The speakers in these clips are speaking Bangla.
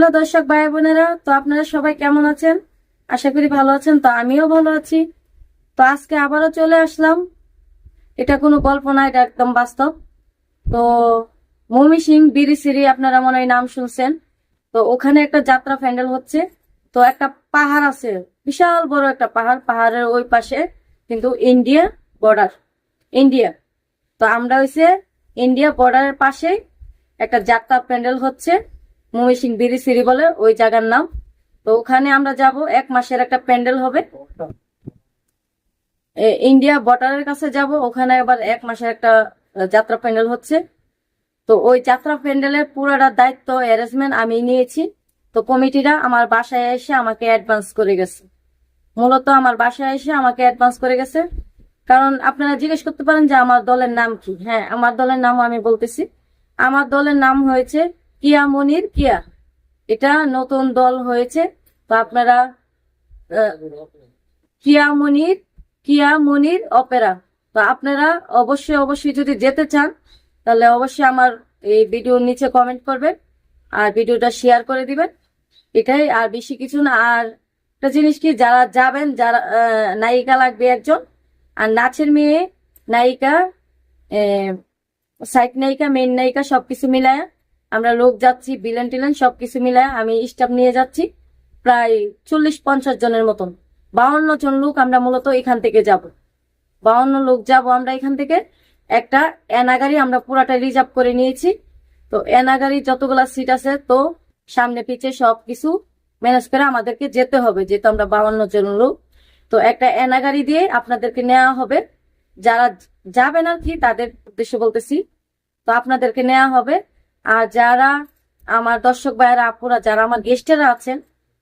হ্যালো দর্শক ভাই বোনেরা, তো আপনারা সবাই কেমন আছেন? আশা করি ভালো আছেন, তো আমিও ভালো আছি। তো আজকে আবারও চলে আসলাম। এটা কোনো গল্প না, এটা একদম বাস্তব। তো মমি সিং বিরি সিরি আপনারা মনে হয় নাম শুনছেন। তো ওখানে একটা যাত্রা প্যান্ডেল হচ্ছে। তো একটা পাহাড় আছে, বিশাল বড় একটা পাহাড়। পাহাড়ের ওই পাশে কিন্তু ইন্ডিয়া বর্ডার, ইন্ডিয়া। তো আমরা হইছে ইন্ডিয়া বর্ডারের পাশেই একটা যাত্রা প্যান্ডেল হচ্ছে। মমি সিং বিরি সিরি বলে, ওই জায়গার নাম। তো ওখানে আমরা যাব, এক মাসের একটা প্যান্ডেল হবে। ইন্ডিয়া বর্ডারের কাছে যাব, ওখানে আবার এক মাসের একটা যাত্রা প্যান্ডেল হচ্ছে। তো ওই যাত্রা প্যান্ডেলের পুরোটা দায়িত্ব অ্যারেঞ্জমেন্ট আমি নিয়েছি। তো কমিটিরা আমার বাসায় এসে আমাকে অ্যাডভান্স করে গেছে। মূলত আমার বাসায় এসে আমাকে অ্যাডভান্স করে গেছে। কারণ আপনারা জিজ্ঞেস করতে পারেন যে আমার দলের নাম কি? হ্যাঁ আমার দলের নাম আমি বলতেছি। আমার দলের নাম হয়েছে কিয়া মনির কিয়া। এটা নতুন দল হয়েছে, তো আপনারা কিয়া মনির কিয়া মনির অপেরা। তো আপনারা অবশ্যই অবশ্যই যদি যেতে চান, তাহলে অবশ্যই আমার এই ভিডিওর নিচে কমেন্ট করবেন, আর ভিডিওটা শেয়ার করে দিবেন। এটাই আর বেশি কিছু না। আর একটা জিনিস কি, যারা যাবেন, যারা নায়িকা লাগবে একজন, আর নাচের মেয়ে, নায়িকা সাইড নায়িকা মেন নায়িকা সবকিছু মিলায় আমরা লোক যাচ্ছি, বিলেন টিলেন, সবকিছু মিলায় আমি স্টাফ নিয়ে যাচ্ছি, প্রায় চল্লিশ পঞ্চাশ জনের মতন। বাউন্ন জন লোক আমরা মূলত এখান থেকে যাব। বাউন্ন লোক যাব আমরা এখান থেকে। একটা এনাগাড়ি আমরা পুরাটা রিজার্ভ করে নিয়েছি। তো এনাগাড়ি যতগুলা সিট আছে, তো সামনে পিছে সবকিছু ম্যানেজ করে আমাদেরকে যেতে হবে, যেহেতু আমরা বাউন্ন জন লোক। তো একটা এনাগাড়ি দিয়ে আপনাদেরকে নেওয়া হবে। যারা যাবেন আর কি, তাদের উদ্দেশ্য বলতেছি, তো আপনাদেরকে নেওয়া হবে। আর যারা আমার দর্শক ভাইয়েরা, আপুরা, যারা আমার গেস্টেরা আছেন,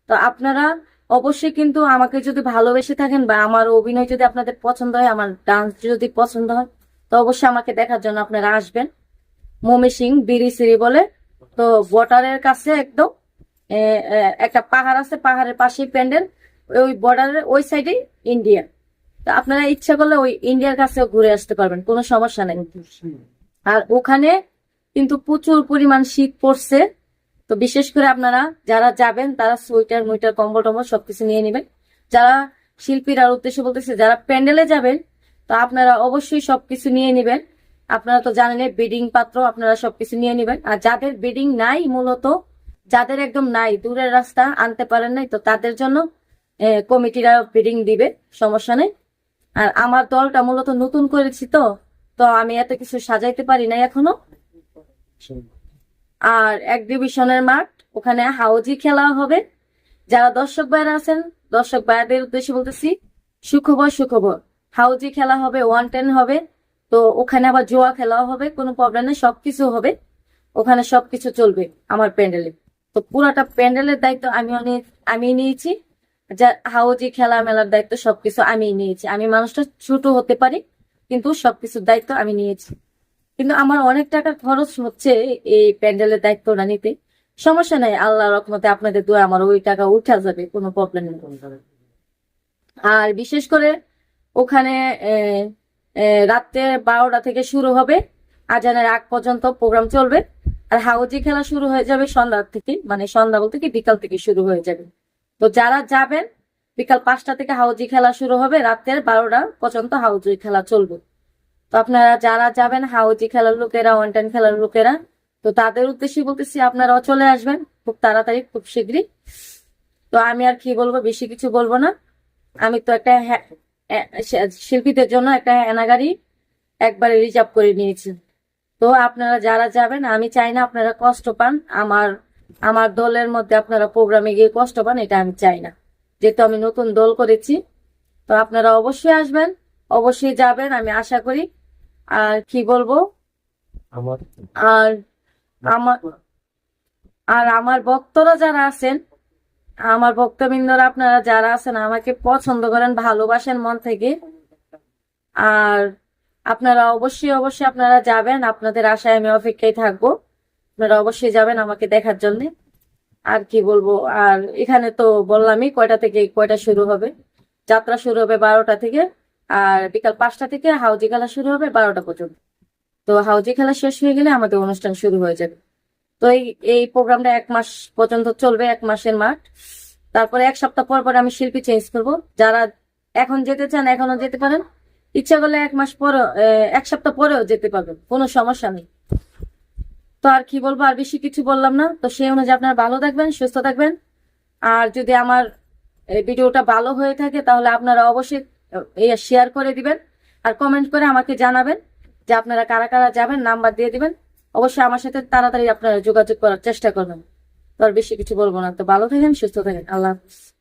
তো আপনারা অবশ্যই কিন্তু আমাকে যদি ভালোবেসে থাকেন বা আমার অভিনয় যদি আপনাদের পছন্দ হয়, আমার ডান্স যদি পছন্দ হয়, তো অবশ্যই আমাকে দেখার জন্য আপনারা আসবেন। মমি সিং, বিড়ি সিরি বলে। তো বর্ডারের কাছে একদম একটা পাহাড় আছে, পাহাড়ের পাশেই প্যান্ডেল। ওই বর্ডারের ওই সাইডে ইন্ডিয়া তো আপনারা ইচ্ছা করলে ওই ইন্ডিয়ার কাছেও ঘুরে আসতে পারবেন, কোনো সমস্যা নেই। আর ওখানে কিন্তু প্রচুর পরিমাণ শীত পড়ছে। তো বিশেষ করে আপনারা যারা যাবেন, তারা সোয়েটার মুইটার কম্বল, টম্বল সবকিছু নিয়ে নেবেন। যারা শিল্পীরা উদ্দেশ্য বলতেছে যারা প্যান্ডেলে যাবেন, তো আপনারা অবশ্যই সবকিছু নিয়ে নেবেন। আপনারা তো জানেন বেডিং পাত্র, আপনারা সবকিছু নিয়ে নেবেন। আর যাদের বেডিং নাই মূলত, যাদের একদম নাই, দূরের রাস্তা, আনতে পারেন নাই, তো তাদের জন্য কমিটিরা বেডিং দিবে, সমস্যা নেই। আর আমার দলটা মূলত নতুন করেছি তো তো আমি এত কিছু সাজাইতে পারি নাই এখনও। আর এক ডিভিশনের মাঠ, ওখানে হাউজি খেলা হবে। যারা দর্শক ভাইরা আছেন, দর্শক ভাইয়াদের উদ্দেশ্যে বলতেছি, সুখবর সুখবর। হাউজি খেলা হবে ওয়ান টেন হবে। তো ওখানে আবার জোয়া খেলাও হবে, কোনো প্রবলেম নেই, সবকিছু হবে। ওখানে সবকিছু চলবে আমার প্যান্ডেলে। তো পুরাটা প্যান্ডেলের দায়িত্ব আমি অনেক আমি নিয়েছি। যা, হাউজি খেলা মেলার দায়িত্ব সবকিছু আমি নিয়েছি। আমি মানুষটা ছোট হতে পারি, কিন্তু সবকিছুর দায়িত্ব আমি নিয়েছি। কিন্তু আমার অনেক টাকার খরচ হচ্ছে এই প্যান্ডেলের দায়িত্ব না নিতে। সমস্যা নাই আল্লাহ রকমতে আপনাদের দোয়া আমার ওই টাকা উঠা যাবে, কোনো প্রবলেম নেই। আর বিশেষ করে ওখানে রাত্রে বারোটা থেকে শুরু হবে, আজানের আগ পর্যন্ত প্রোগ্রাম চলবে, আর হাউজি খেলা শুরু হয়ে যাবে সন্ধ্যা থেকে মানে সন্ধ্যা বলতে কি বিকাল থেকে শুরু হয়ে যাবে। তো যারা যাবেন, বিকাল পাঁচটা থেকে হাউজি খেলা শুরু হবে রাতের বারোটা পর্যন্ত হাউজি খেলা চলবে। তো আপনারা যারা যাবেন হাউজি খেলার লোকেরা ওয়ান খেলার লোকেরা, তো তাদের উদ্দেশ্যে বলতেছি আপনারাও চলে আসবেন খুব তাড়াতাড়ি, খুব শীঘ্রই। তো আমি আর কি বলব, বেশি কিছু বলব না। আমি তো একটা শিল্পীদের জন্য একটা এনাগাড়ি একবারে রিজার্ভ করে নিয়েছি। তো আপনারা যারা যাবেন, আমি চাই না আপনারা কষ্ট পান, আমার আমার দলের মধ্যে আপনারা প্রোগ্রামে গিয়ে কষ্ট পান, এটা আমি চাই না। যেহেতু আমি নতুন দল করেছি, তো আপনারা অবশ্যই আসবেন, অবশ্যই যাবেন, আমি আশা করি। আর কি বলব? আর আমার আর আমার ভক্তরা যারা আছেন আমার ভক্তবৃন্দরা আপনারা যারা আছেন আমাকে পছন্দ করেন ভালোবাসেন মন থেকে। আর আপনারা অবশ্যই অবশ্যই আপনারা যাবেন। আপনাদের আশায় আমি অপেক্ষায় থাকব। আপনারা অবশ্যই যাবেন আমাকে দেখার জন্য। আর কি বলব? আর এখানে তো বললামই কয়টা থেকে কয়টা শুরু হবে? যাত্রা শুরু হবে বারোটা থেকে। আর বিকাল পাঁচটা থেকে হাউজি খেলা শুরু হবে বারোটা পর্যন্ত। তো হাউজি খেলা শেষ হয়ে গেলে আমাদের অনুষ্ঠান শুরু হয়ে যাবে। তো এই এই প্রোগ্রামটা এক মাস পর্যন্ত চলবে, এক মাসের মাঠ। তারপরে এক সপ্তাহ পর পর আমি শিল্পী চেঞ্জ করব। যারা এখন যেতে চান এখনও যেতে পারেন। ইচ্ছা করলে এক মাস পর এক সপ্তাহ পরেও যেতে পারবেন। কোনো সমস্যা নেই। তো আর কি বলব, আর বেশি কিছু বললাম না। তো সেই অনুযায়ী আপনারা ভালো থাকবেন, সুস্থ থাকবেন। আর যদি আমার ভিডিওটা ভালো হয়ে থাকে, তাহলে আপনারা অবশ্যই শেয়ার করে দিবেন আর কমেন্ট করে আমাকে জানাবেন যে আপনারা কারা কারা যাবেন নাম্বার দিয়ে দিবেন। অবশ্যই আমার সাথে তাড়াতাড়ি আপনারা যোগাযোগ করার চেষ্টা করবেন। তো আর বেশি কিছু বলব না। তো ভালো থাকেন, সুস্থ থাকেন। আল্লাহ হাফিজ।